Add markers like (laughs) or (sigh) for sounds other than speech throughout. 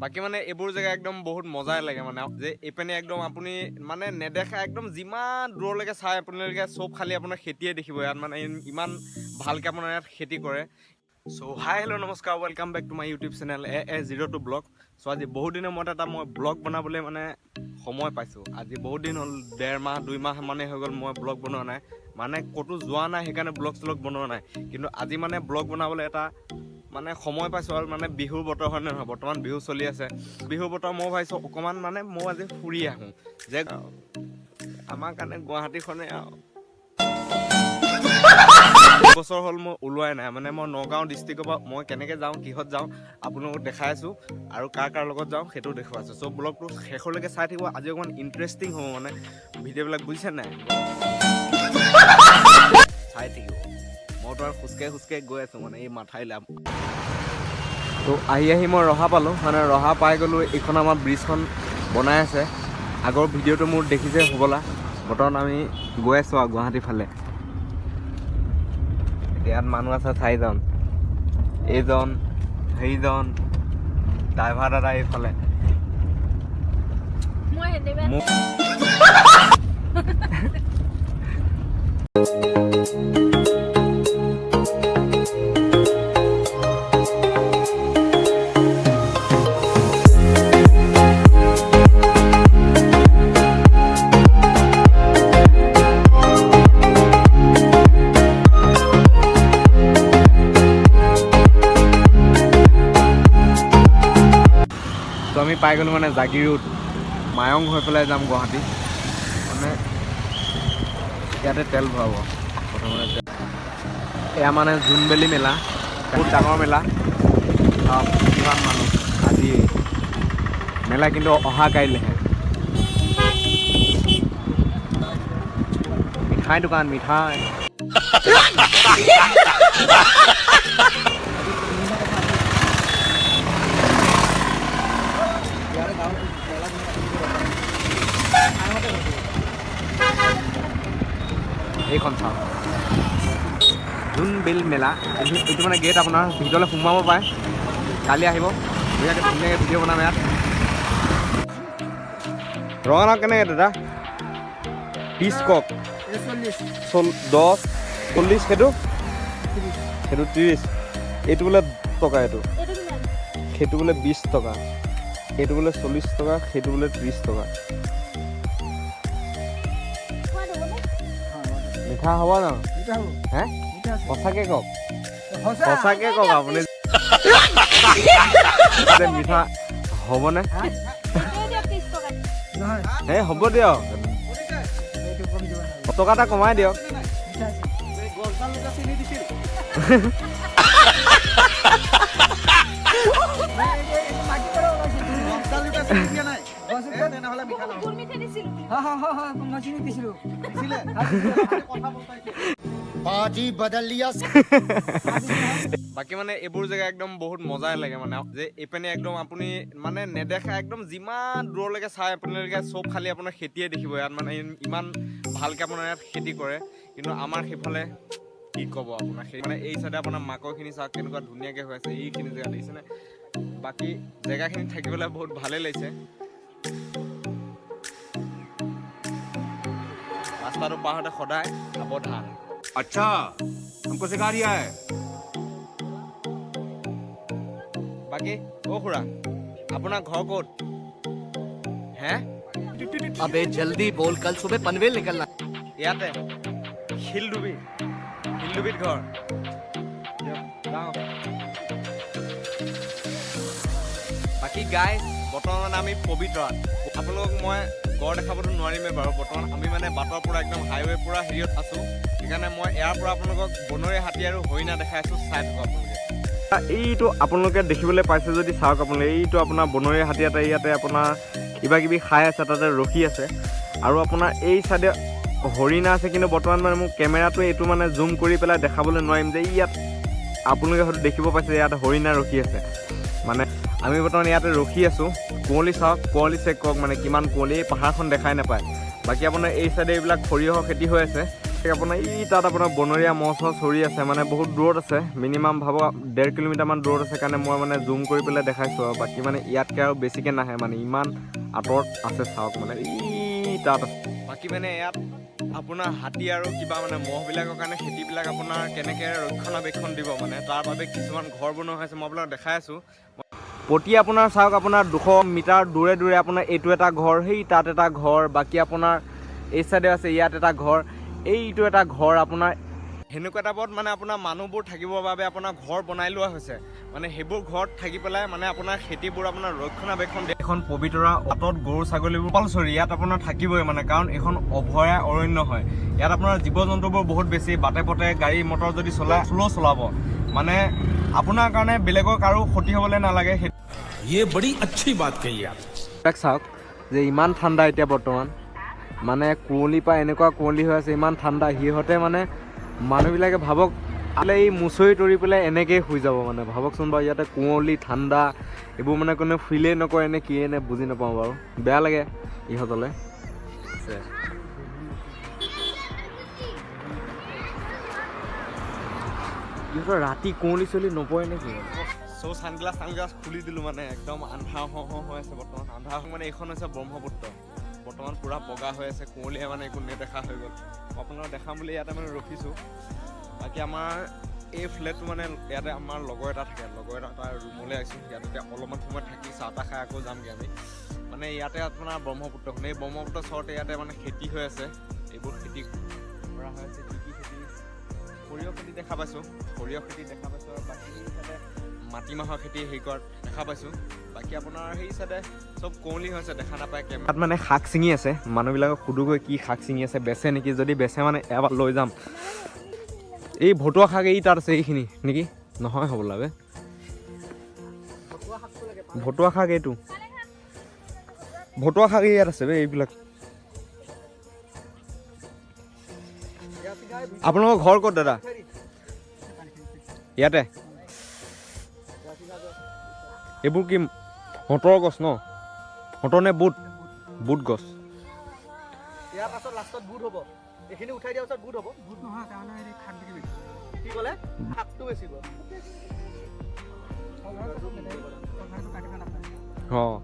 বাকী মানে এইবোৰ জেগা একদম বহুত মজাই লাগে মানে। যে এইপিনে একদম আপুনি মানে নেদেখা একদম যিমান দূৰলৈকে চাই আপোনালোকে চব খালি আপোনাৰ খেতিয়ে দেখিব, ইয়াত মানে ইমান ভালকৈ আপোনাৰ ইয়াত খেতি কৰে। চ' হাই হেল্ল' নমস্কাৰ welcome back to my YouTube channel A A zero' two vlog so' আজি বহুত দিনৰ মূৰত এটা মই ব্লগ বনাবলৈ মানে সময় পাইছোঁ। আজি বহুত দিন হ'ল ডেৰ মাহ, দুই মাহ মানে হৈ গ'ল মই ব্লগ বনোৱা নাই। মানে ক'তো যোৱা নাই সেইকাৰণে ব্লগ চলগ বনোৱা নাই। কিন্তু আজি মানে ব্লগ বনাবলৈ এটা মানে সময় পাইছোঁ আৰু মানে বিহুৰ বতৰ হয় নে নহয় বৰ্তমান বিহু চলি আছে। বিহুৰ বতৰ মই ভাবিছোঁ অকণমান মানে মই আজি ফুৰি আহোঁ। যে আমাৰ কাৰণে গুৱাহাটীখনে বছৰ হ'ল মই ওলোৱাই নাই মানে মই নগাঁও ডিষ্ট্ৰিক্টৰ পৰা মই কেনেকৈ যাওঁ কিহত যাওঁ আপোনালোকক দেখাই আছোঁ আৰু কাৰ কাৰ লগত যাওঁ সেইটোও দেখুৱাই আছোঁ। চ' ব্লগটো শেষলৈকে চাই থাকিব আজি অকণমান ইণ্টাৰেষ্টিং হ'ব মানে। ভিডিঅ'বিলাক বুজিছে নাই? চাই থাকিব। মইতো আৰু খোজকাঢ়ি খোজকাঢ়ি গৈ আছোঁ মানে এই মাথাইলৈ তো আহি আহি মই ৰহা পালোঁ। মানে ৰহা পাই গ'লোঁ এইখন আমাৰ ব্ৰিজখন বনাই আছে। আগৰ ভিডিঅ'টো মোৰ দেখিছে হ'বলা। বৰ্তমান আমি গৈ আছোঁ আৰু গুৱাহাটী ফালে। এতিয়া ইয়াত মানুহ আছে চাৰিজন। এইজন সেইজন ড্ৰাইভাৰ দাদা এইফালে। মোক (laughs) পাই গ'লোঁ মানে জাগিৰোড মায়ং হৈ পেলাই যাম গুৱাহাটী। মানে ইয়াতে তেল ভৰাব। প্ৰথমতে এয়া মানে জোনবেলি মেলা। বহুত ডাঙৰ মেলা। কিমান মানুহ। আজি মেলা কিন্তু অহা কাইলৈহে। মিঠাই দোকান মিঠাই। (laughs) এইখন চাওক জোনবিল মেলা। এইটো মানে গেট আপোনাৰ, ভিতৰলৈ সোমাব পাৰে। কালি আহিব। ধুনীয়াকৈ ধুনীয়াকৈ ভিডিঅ' বনাম ইয়াত। ৰঙালাও কেনেকৈ দাদা? ত্ৰিছ কক। চল দহ। চল্লিছ সেইটো? সেইটো ত্ৰিছ এইটো বোলে টকা এইটো। সেইটো বোলে বিছ টকা। সেইটো বোলে চল্লিছ টকা। সেইটো বোলে ত্ৰিছ টকা। মিঠা হ'ব। জানো হে সঁচাকে কওক। সঁচাকে কওক আপুনি। মিঠা হ'বনে হে? হ'ব দিয়ক। টকা এটা কমাই দিয়ক। (laughs) পাজি বদল বাকী মানে এইবোৰ জেগা একদম বহুত মজাই লাগে মানে। যে এইপিনে একদম আপুনি মানে নেদেখা একদম যিমান দূৰলৈকে চাই আপোনালোকে চব খালি আপোনাৰ খেতিয়ে দেখিব। ইয়াত মানে ইমান ভালকৈ আপোনাৰ ইয়াত খেতি কৰে। কিন্তু আমাৰ সেইফালে কি ক'ব আপোনাৰ সেই মানে এই চাইডে আপোনাৰ মাকৈখিনি চাওক কেনেকুৱা ধুনীয়াকৈ হৈ আছে এইখিনি জেগা দেখিছেনে? বাকী জেগাখিনি থাকি বহুত ভালেই লাগিছে। ৰাস্তাটো পাৰ হওঁতে সদায় সাৱধান अच्छा हमको सिखा रिया है বাকী অ' খুৰা আপোনাৰ ঘৰ ক'ত হে अबे जल्दी बोल कल सुबह पनवेल निकलना ইয়াতে শিলডুবি শিলডুবিত ঘৰ দিয়ক, যাওঁ বাকী গাই বৰ্তমান আমি পবিতৰাত আপোনালোকক মই গড় দেখাবতো নোৱাৰিমেই বাৰু। বৰ্তমান আমি মানে বাটৰ পৰা একদম হাইৱে পৰা হেৰিয়ত আছোঁ। সেইকাৰণে মই ইয়াৰ পৰা আপোনালোকক বনৰীয়া হাতী আৰু হৰিণা দেখাই আছোঁ, চাই থাকক আপোনালোকে। এইটো আপোনালোকে দেখিবলৈ পাইছে যদি চাওক আপোনালোকে এইটো আপোনাৰ বনৰীয়া হাতী এটা ইয়াতে আপোনাৰ কিবা কিবি খাই আছে, তাতে ৰখি আছে। আৰু আপোনাৰ এই চাইডে হৰিণা আছে, কিন্তু বৰ্তমান মানে মোক কেমেৰাটো এইটো মানে জুম কৰি পেলাই দেখাবলৈ নোৱাৰিম যে ইয়াত আপোনালোকে হয়তো দেখিব পাইছে ইয়াত হৰিণা ৰখি আছে। মানে আমি বৰ্তমান ইয়াতে ৰখি আছোঁ। কুঁৱলী চাওক, কুঁৱলী চেক কৰক মানে কিমান কুঁৱলী, পাহাৰখন দেখাই নাপায়। বাকী আপোনাৰ এই চাইডে এইবিলাক সৰিয়হৰ খেতি হৈ আছে। আপোনাৰ ই, তাত আপোনাৰ বনৰীয়া মহ চহ চৰি আছে মানে বহুত দূৰত আছে। মিনিমাম ভাবক ডেৰ কিলোমিটাৰমান দূৰত আছে কাৰণে মই মানে জুম কৰি পেলাই দেখাইছোঁ আৰু। বাকী মানে ইয়াতকৈ আৰু বেছিকৈ নাহে মানে ইমান আঁতৰত আছে চাওক মানে। ই, তাত আছে। বাকী মানে ইয়াত আপোনাৰ হাতী আৰু কিবা মানে মহবিলাকৰ কাৰণে খেতিবিলাক আপোনাৰ কেনেকৈ ৰক্ষণাবেক্ষণ দিব মানে তাৰ বাবে কিছুমান ঘৰ বনোৱা হৈছে, মই আপোনাক দেখাই আছোঁ। প্ৰতি আপোনাৰ চাওক, আপোনাৰ দুশ মিটাৰ দূৰে দূৰে আপোনাৰ এইটো এটা ঘৰ, সেই তাত এটা ঘৰ, বাকী আপোনাৰ এই চাইডে আছে, ইয়াত এটা ঘৰ, এইটো এটা ঘৰ আপোনাৰ সেনেকুৱা টাইপত মানে আপোনাৰ মানুহবোৰ থাকিবৰ বাবে আপোনাৰ ঘৰ বনাই লোৱা হৈছে। মানে সেইবোৰ ঘৰত থাকি পেলাই মানে আপোনাৰ খেতিবোৰ আপোনাৰ ৰক্ষণাবেক্ষণ এখন পবিতৰা অটত গৰু ছাগলীবোৰ কম্পালচৰি ইয়াত আপোনাৰ থাকিবই মানে কাৰণ এইখন অভয়া অৰণ্য হয়। ইয়াত আপোনাৰ জীৱ জন্তুবোৰ বহুত বেছি, বাটে পথে গাড়ী, মটৰ যদি চলাই শ্ল' চলাব। মানে আপোনাৰ কাৰণে বেলেগৰ কাৰো ক্ষতি হ'বলৈ নালাগে ये बड़ी अच्छी बात कही आप তাক চাওক যে ইমান ঠাণ্ডা এতিয়া বৰ্তমান মানে কুঁৱলীৰ পৰা এনেকুৱা কুঁৱলী হৈ আছে ইমান ঠাণ্ডা সিহঁতে মানে মানুহবিলাকে ভাবক আলে এই মুচৰি তৰি পেলাই এনেকেই শুই যাব মানে ভাবকচোন বাৰু ইয়াতে কুঁৱলী ঠাণ্ডা এইবোৰ মানে কোনে ফিলেই নকৰে নে কিয়ে নে বুজি নাপাওঁ বাৰু বেয়া লাগে ইহঁতলৈ আছে। ইহঁতৰ ৰাতি কুঁৱলী চলি নপৰে নেকি চ' ছানগ্লাছ ছানগ্লাছ খুলি দিলোঁ মানে একদম আন্ধাৰ হওঁ হওঁ হৈ আছে বৰ্তমান। আন্ধাৰ মানে এইখন হৈছে ব্ৰহ্মপুত্ৰ। বৰ্তমান পূৰা বগা হৈ আছে, কুঁৱলীয়ে মানে একো নেদেখা হৈ গ'ল। আপোনালোকক দেখাম বুলি ইয়াতে মানে ৰখিছোঁ। বাকী আমাৰ এই ফ্লেটটো মানে ইয়াতে আমাৰ লগৰ এটা থাকে, লগৰ এটা তাৰ ৰুমলৈ আহিছোঁ। ইয়াত এতিয়া অলপমান সময় থাকি চাহ তাহ খাই আকৌ যামগৈ আমি। মানে ইয়াতে আপোনাৰ ব্ৰহ্মপুত্ৰখন এই ব্ৰহ্মপুত্ৰ ওচৰতে ইয়াতে মানে খেতি হৈ আছে। এইবোৰ খেতি কৰা হৈ আছে, কি কি খেতি? সৰিয়হ খেতি দেখা পাইছোঁ। সৰিয়হ খেতি দেখা পাইছোঁ আৰু বাকী তাতে মাটিমাহৰ খেতি হেৰি কৰাত দেখা পাইছোঁ। বাকী আপোনাৰ সেই চাইডে চব কুঁৱলী হৈছে দেখা নাপায় কেমেৰা। তাত মানে শাক ছিঙি আছে, মানুহবিলাকক সুধোগৈ কি শাক ছিঙি আছে, বেচে নেকি? যদি বেচে মানে এবাৰ লৈ যাম। এই ভতুৱা শাক এই তাত আছে এইখিনি, নেকি? নহয় হ'বলা বে। ভতুৱা শাক এইটো। ভতুৱা শাক ইয়াত আছে বে, এইবিলাক। আপোনালোকৰ ঘৰ ক'ত দাদা? ইয়াতে? এইবোৰ কি মটৰ গছ ন? মটৰ নে বুট? বুট গছ। ইয়াৰ পাছত লাষ্টত বুট হ'ব। এইখিনি উঠাই দিয়াৰ পাছত বুট হ'ব। ভূত নহয় তাৰমানে হেৰি খাক দিবি কি ক'লে? শাকটো বেছিব কথাটো কাটিব নাপায় অঁ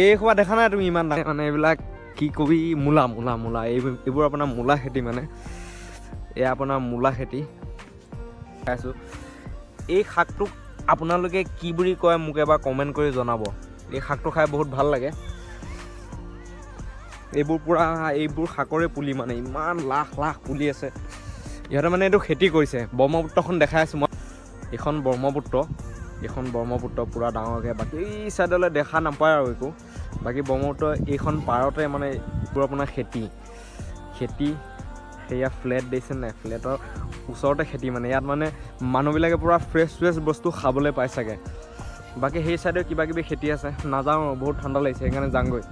এই সোপা দেখা নাই তুমি ইমান ডাঙৰ। মানে এইবিলাক কি কবি? মূলা মূলা মূলা। এইবোৰ এইবোৰ আপোনাৰ মূলা খেতি মানে। এয়া আপোনাৰ মূলা খেতি। খাইছোঁ এই শাকটোক আপোনালোকে কি বুলি কয় মোক এবাৰ কমেণ্ট কৰি জনাব। এই শাকটো খাই বহুত ভাল লাগে। এইবোৰ পূৰা এইবোৰ শাকৰে পুলি মানে ইমান লাখ লাখ পুলি আছে। ইহঁতে মানে এইটো খেতি কৰিছে। ব্ৰহ্মপুত্ৰখন দেখাই আছোঁ মই। এইখন ব্ৰহ্মপুত্ৰ। এইখন ব্ৰহ্মপুত্ৰ পূৰা ডাঙৰকৈ বাকী ছাইডলৈ দেখা নাপায় আৰু একো। বাকী ব্ৰহ্মপুত্ৰ এইখন পাৰতে মানে এইবোৰ আপোনাৰ খেতি। খেতি সেয়া ফ্লেট দিছে নাই ফ্লেটৰ ওচৰতে খেতি মানে ইয়াত মানে মানুহবিলাকে পূৰা ফ্ৰেছ ফ্ৰেছ বস্তু খাবলৈ পাই চাগে। বাকী সেই ছাইডে কিবা কিবি খেতি আছে, নাযাওঁ, বহুত ঠাণ্ডা লাগিছে, সেইকাৰণে যাওঁগৈ